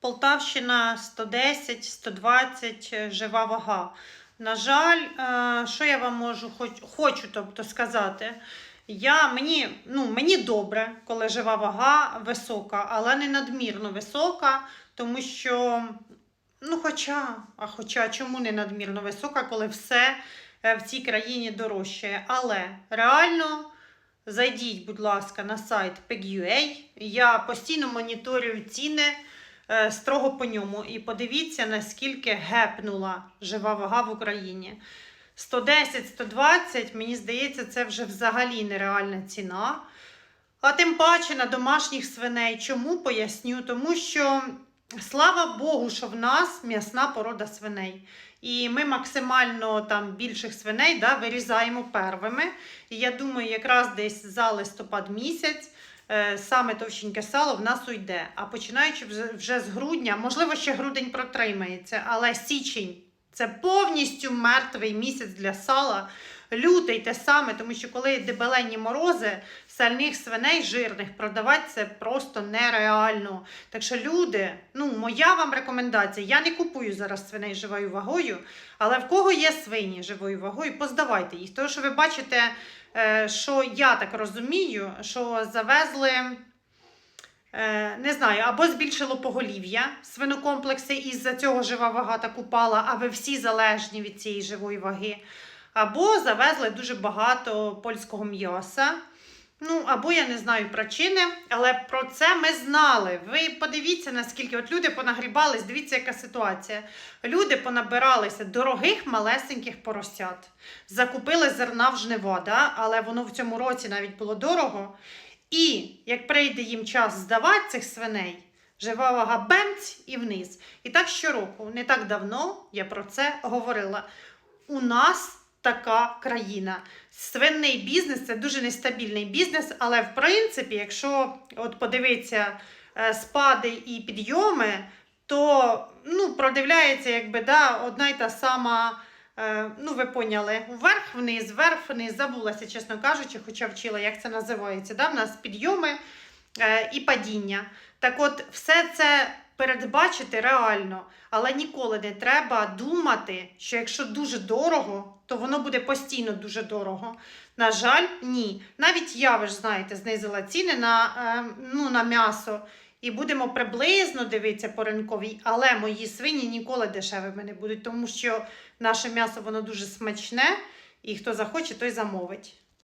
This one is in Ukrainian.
Полтавщина 110, 120 е, жива вага. На жаль, е, що я вам можу хочу тобто, сказати. Я, мені, ну, мені добре, коли жива вага висока, але не надмірно висока, тому що, ну, хоча, а хоча чому не надмірно висока, коли все е, в цій країні дорожчає. Але реально зайдіть, будь ласка, на сайт PEG.UA. Я постійно моніторюю ціни строго по ньому. І подивіться, наскільки гепнула жива вага в Україні. 110-120, мені здається, це вже взагалі нереальна ціна. А тим паче на домашніх свиней. Чому поясню? Тому що слава Богу, що в нас м'ясна порода свиней. І ми максимально там більших свиней да, вирізаємо первими. І я думаю, якраз десь за листопад місяць е, саме товщеньке сало в нас уйде. А починаючи вже- вже з грудня, можливо, ще грудень протримається, але січень це повністю мертвий місяць для сала. Лютий те саме, тому що коли дебелені морози, сальних свиней жирних продавати це просто нереально. Так що люди, ну моя вам рекомендація, я не купую зараз свиней живою вагою, але в кого є свині живою вагою, поздавайте їх. Тому що ви бачите, е, що я так розумію, що завезли. Е, Не знаю, або збільшило поголів'я свинокомплекси, і з-за цього жива вага так упала, а ви всі залежні від цієї живої ваги. Або завезли дуже багато польського м'яса. Ну, або я не знаю причини, але про це ми знали. Ви подивіться, наскільки от люди понагрібались, дивіться, яка ситуація. Люди понабиралися дорогих малесеньких поросят. Закупили зерна в жнива, да? але воно в цьому році навіть було дорого. І як прийде їм час здавати цих свиней, жива вага бемць і вниз. І так щороку, не так давно я про це говорила. У нас така країна. Свинний бізнес це дуже нестабільний бізнес, але в принципі, якщо от подивитися е, спади і підйоми, то ну, продивляється якби да, одна й та сама. Е, ну, ви поняли, вверх-вниз, вверх-вниз, забулася, чесно кажучи, хоча вчила, як це називається. Да? В нас підйоми е, і падіння. Так от, все це передбачити реально, але ніколи не треба думати, що якщо дуже дорого, то воно буде постійно дуже дорого. На жаль, ні. Навіть я, ви ж знаєте, знизила ціни на, е, ну, на м'ясо. І будемо приблизно дивитися по ринковій, але мої свині ніколи дешевими не будуть, тому що наше м'ясо воно дуже смачне, і хто захоче, той замовить.